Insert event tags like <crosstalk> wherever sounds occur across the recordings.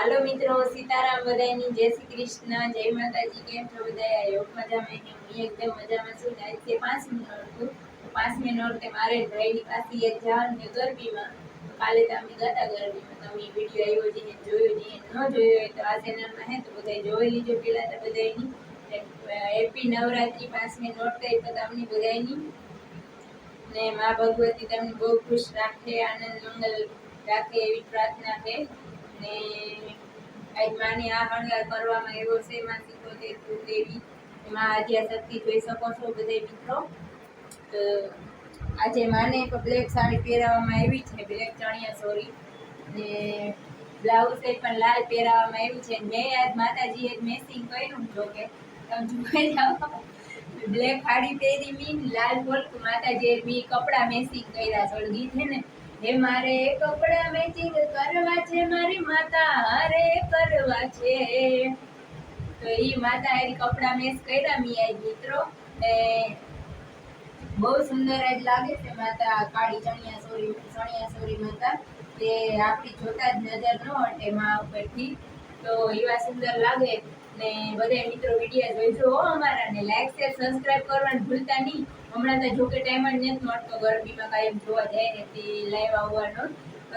હાલો મિત્રો, સીતારામ બધાની જય શ્રી કૃષ્ણ, જય માતાજી, કેમ છો બધા યોગ મજામાં હું એકદમ મજામાં છું. ને આજે પાંચમી નોરતું પાંચમી નોરતે મારે ભાઈની પાસે એક જવાનું ને ગરબીમાં. કાલે તો અમે ગયા ગરબીમાં તમે વીડિયો આવ્યો જઈને જોયો જઈએ ન જોયો હોય તો આ ચેનલમાં હે, તો બધા જોઈ લીજો પેલા તો બધાની હેપી નવરાત્રી, પાંચમી નોરતે તો તમને બધાની ને, મા ભગવતી તમને બહુ ખુશ રાખે, આનંદ, મંગલ રાખે એવી પ્રાર્થના છે. ને આજ માની આ શણગાર કરવામાં આવ્યો છે, માં સિકોતેર દેવી એમાં આદ્યા શક્તિ જોઈ શકો છો બધે મિત્રો. તો આજે માને બ્લેક સાડી પહેરાવવામાં આવી છે બ્લેક ચણિયા સોરી. ને બ્લાઉઝ એ પણ લાલ પહેરાવવામાં આવી છે. મેં આજ માતાજીએ મેસિંગ કર્યું જો કે, તમે જોઈ જાઓ બ્લેક સાડી પહેરી મીન લાલ બોલક માતાજીએ મી કપડાં મેસિંગ કર્યા. સળગી છે ને હે મારે કપડા મેચિંગ કરવા છે, મારી માતા હારે કરવા છે. તો એ માતા એ કપડા મેચ કર્યા મિયા મિત્રો. ને બહુ સુંદર જ લાગે છે માતા, કાળી ચણિયા સોરી ચણિયા સોરી માતા તે આપણી જોતા જ નજર ન હટે માં ઉપરથી. તો એવા સુંદર લાગે. ને બધા મિત્રો વીડિયો જોઈજો અમારા, ને લાઈક શેર સબસ્ક્રાઇબ કરવાનું ભૂલતા નહીં. હમણાં તો જોકે ટાઈમ જ નથી મળતો ગરબીમાં કાંઈ જોવા જાય ને તે લાઈવ આવવાનો.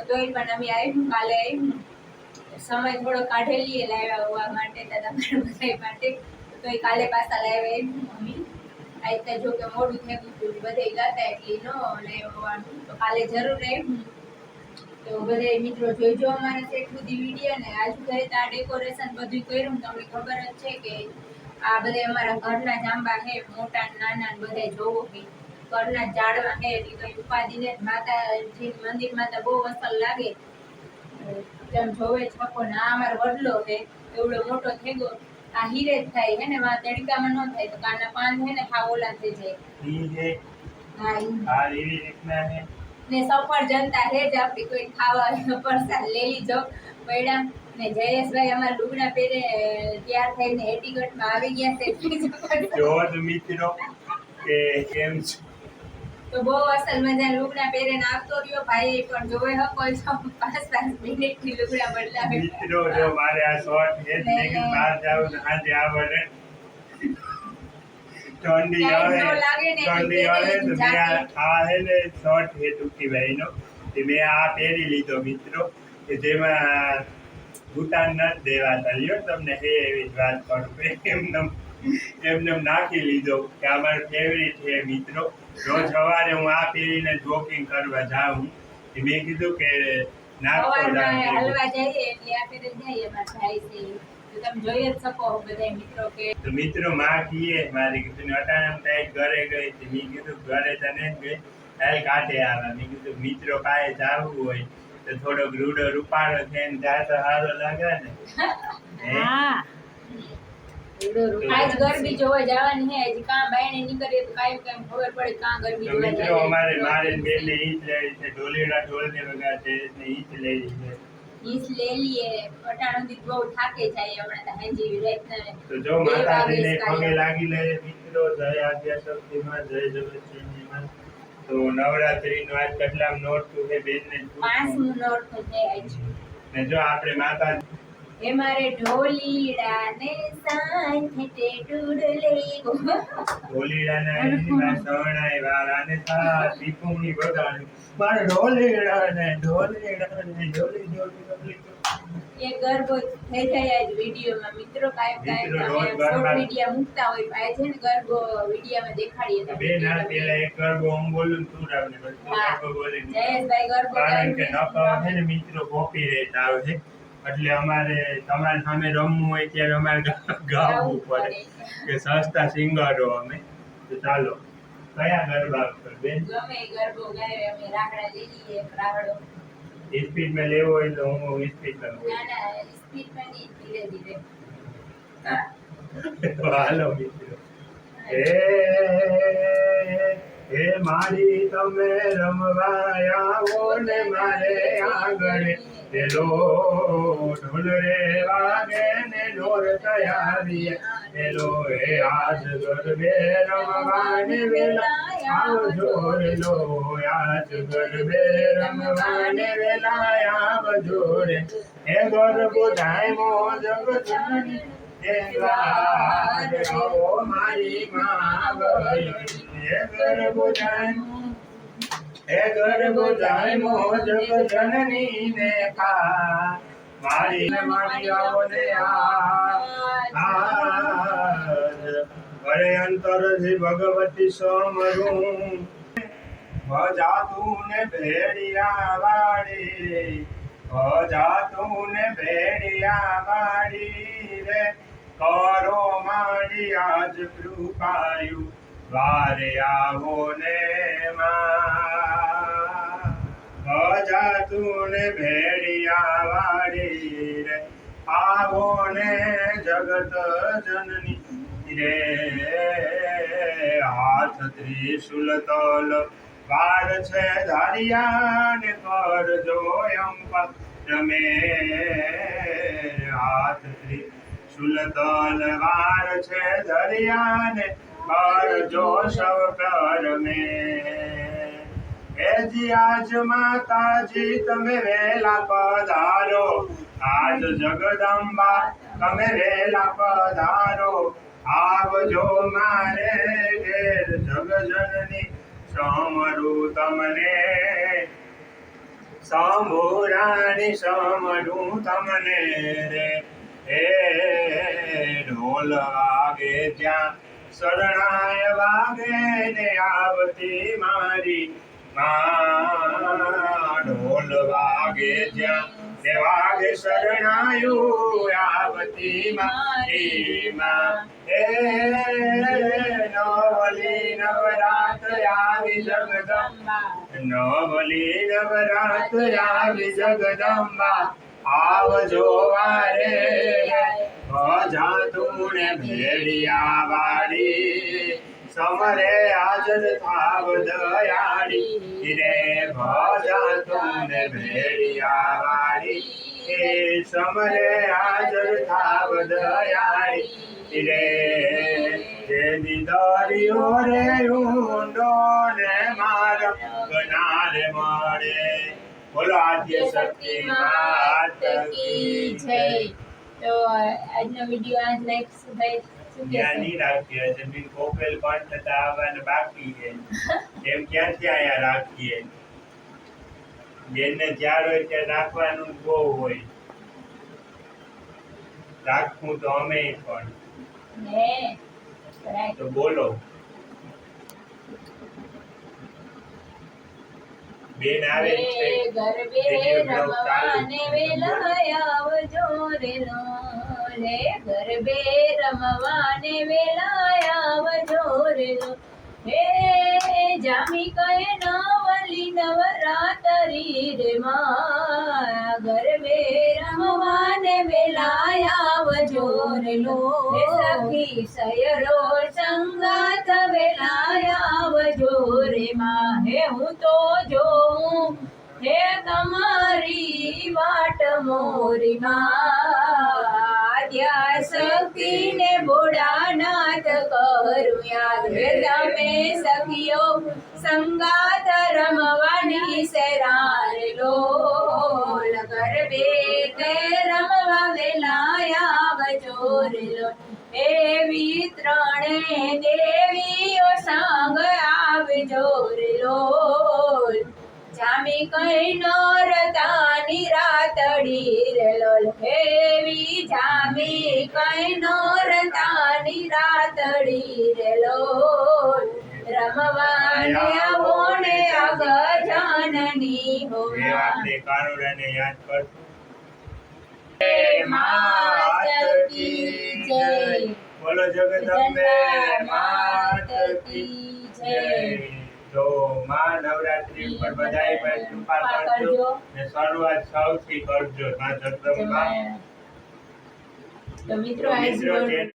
તોય પણ અમે આવ્યું કાલે આવ્યું સમય થોડો કાઢી લઈએ લાઈવ આવવા માટે તમારા બધા માટે. તોય કાલે પાછા લાઈવ આવ્યું મમ્મી આજ જો કે મોડું થયું ગયું હતું બધે ગાતા એટલે નો લાઈવ આવવાનું. તો કાલે જરૂર આવ્યું તો બધે મિત્રો જોઈજો અમારા સેટ સુધી વીડિયો ને. આજુ ઘરે આ ડેકોરેશન બધું કર્યું તમને ખબર જ છે કે આ બધે અમારા ઘરના જ આંબા છે મોટા નાના બધા જોવો કે ઘરના ઝાડવા છે એટલે કઈ ઉપાધિને માતાજી મંદિરમાં તો બહુ અસર લાગે. તેમ જોવે છકો ના અમારો વડલો હે એવડો મોટો થઈ ગયો. આ હીરે જ થાય હે ને વા તડકામાં ન થાય તો કાના પાન હે ને હા ઓલા થઈ જાય. હા ને સફળ જનતા હે જ આપણી કોઈ ખાવા પ્રસાદ લેલી જો પડ્યા. ને જયેશભાઈ અમારા લુગડા પહેરે તૈયાર થઈને હેટીગઢમાં આવી ગયા છે જોઈ શકો છો. જો તો મિત્રો કે કેમ છે તો બહુ અસલ મજા લુગડા પહેરીને આવતો રહ્યો ભાઈ પણ જોઈ શકો છો પાંચ પાંચ મિનિટથી લુગડા બદલાવે મિત્રો જો મારે આ શોર્ટ જ કે બહાર જાવ તો આજે આવડે ઠંડી આવે ન ને ઠંડી આવે તો મેં આ. હે ને શોર્ટ છે ટૂંકીભાઈનો તે મેં આ પહેરી લીધો મિત્રો કે જેમાં ભૂટાન ન દેવાતા લ્યો તમને હે એવી જ વાત કરું. એમને એમને નાખી લીધો કે અમારો મારો ફેવરિટ છે મિત્રો. રોજ સવારે હું આ ફેરીને જોકિંગ કરવા જાઉં મેં કીધું કે હલવા જઈએ એટલે આ જઈએ છે. તો મિત્રો માં કીએ મારે કીધું અટાણમ તાઈ ઘરે ગઈ મેં કીધું ઘરે તને જ ગઈ. તારે આવે. મેં કીધું મિત્રો કાંઈ જાવું હોય તો થોડોક રૂડો રૂપાળો થઈને જાય તો સારો લાગે ને. <laughs> હે? આજ ગરબી જોવા જવાની છે હજી કાં બાયણે નીકળીએ તો કાંઈ કાંઈ ખબર પડે કાં ગરબી જોવા મિત્રો અમારે મારે જાય બેને ઈ લેવી છે ઢોલીડા વગા છે ને જ લેવી છે. ઈસ લઈ લઈએ અટાણુંથી બહુ થાકે જાય હમણાં તો હાંજી રાતના. તો જો બે માતાજીને પગે લાગી લે મિત્રો જય આદ્યા શક્તિમાં જય જગતજનનીમાં તો નવરાત્રીનું આજ કેટલામ નોરતું છે બેનને પાંચમું નોરતું છે ને જો આપણે માતા હે મારે ઢોલીડા ને સાંજે ડૂડલે ઢોલીડાના ઈંડા શરણાઈ વાળાને થા દીપુની બગાડી મારે ઢોલીડાને ઢોલીડાને ઢોલી ઢોલી ઢોલી એ ગરબો થઈ જાય આજ વિડીયોમાં. મિત્રો કાયમ કાયમ શોર્ટ ગરબા- મૂકતા હોય પાય છે ને ગરબો વિડીયામાં દેખાડીએ તો બે ના પેલા એક ગરબો હું બોલું તું રાવને હા. જયેશભાઈ ગરબો કારણ કે નકર છે ને મિત્રો કોપી રેટ આવે છે. એટલે અમારે તમારે સામે રમવું હોય ત્યારે અમારે ગાવું પડે. કે સસ્તા સિંગરો અમે. તો ચાલો કયા ગરબા પર બેન? એ સ્પીડમાં લેવો હોય તો હું સ્પીડમાં <laughs> હાલો મિત્રો. હે હે મારી તમે રમવા આવો ને મારે આગળ. પેલો ઢોલ રે વાગે ને ઢોર તૈયારી એલો હે આજ ગરબે રમવાને વેલા. આવજો રે લો આજ ગરબે રમવાને વેલા. આવજો રે હે ગરબો ધાય મો જગ ગરબો આ આજ અરે ભગવતી સમરું ભજાતું ને ભેડિયા વાળી. ભજાતું ને ભેડિયા વાળી રે. કરો મારી આજ કૃપાયુ. વારે આવો ને માં. ભજાતું ભેડિયા વાળી રે. આવો ને જગત જનની રે. હાથ ત્રિશુલ તલ. વાર છે ધારિયા ને કરજો અંપા રમે હાથ ત્રિશુલ તલ વાર છે ધરિયા બાર જોશવ સૌ મે એજી આજ માતાજી તમે વેલા પધારો આજ જગદંબા તમે વેલા પધારો આવજો મારે ઘેર જગજનની સમરું તમને શંભુરાણી સમરું તમને રે હે ઢોલ વાગે ત્યાં. શરણાય વાગે ને આવતી મારી માં ઢોલ વાગે ત્યાં. ને વાગે શરણાયું આવતી મારી માં. હે નવલી નવરાત આવી જગદંબા. નવલી નવરાત આવી જગદંબા. આવજો વારે. ભજા ને ભેડિયા વાડી સમરે હાજર થાવ દયાળી રે ભજા ને ભેડિયા વાડી એ સમરે આજર થાવ દયાળી રે જે દરિયો રે ઊંડો ને માર ગનારે મળે. બોલો આદ્ય શક્તિ માત કી જય. તો આજનો વીડિયો આજ લાઈક ભાઈ શું ત્યાં કહેશો નહીં રાખીએ જમીન કોપેલ પણ થતા આવવાને બાકી છે એમ ક્યાંથી અહીંયા રાખીએ? બેનને જ્યાં હોય ત્યાં રાખવાનું બહુ હોય. રાખવું તો અમે પણ. તો બોલો. બેન આવે છે. ગરબે રમવાને વેલાય આવજો રે લો ગરબે રમવાને વેલાય આવજો રે હે જામી કહે નવલી નવરાતરી રે માં ગરબે રમવાને વેલાય આવજો રે લો સખી સયરો સંગાત વેલાય આવજો રે માં હે હું તો જોઉં હે તમારી વાટ મોરી માં શક્તિ ને બોડાનાથ કરું યાદ. તમે સખીઓ સંગાત રમવાની રે જામી કઈ નોરતાની રાતડી રે લોલ રમવાને આવો ને અગજાનની હોવા આપણે કાનુડાને યાદ કર. માત કી જય. બોલો જગદંબે માત કી જય. તો માં નવરાત્રી ઉપર બધાય પર કૃપા કરજો ને શરૂઆત સૌથી કરજો માં જગદંબા. તો મિત્રો આજ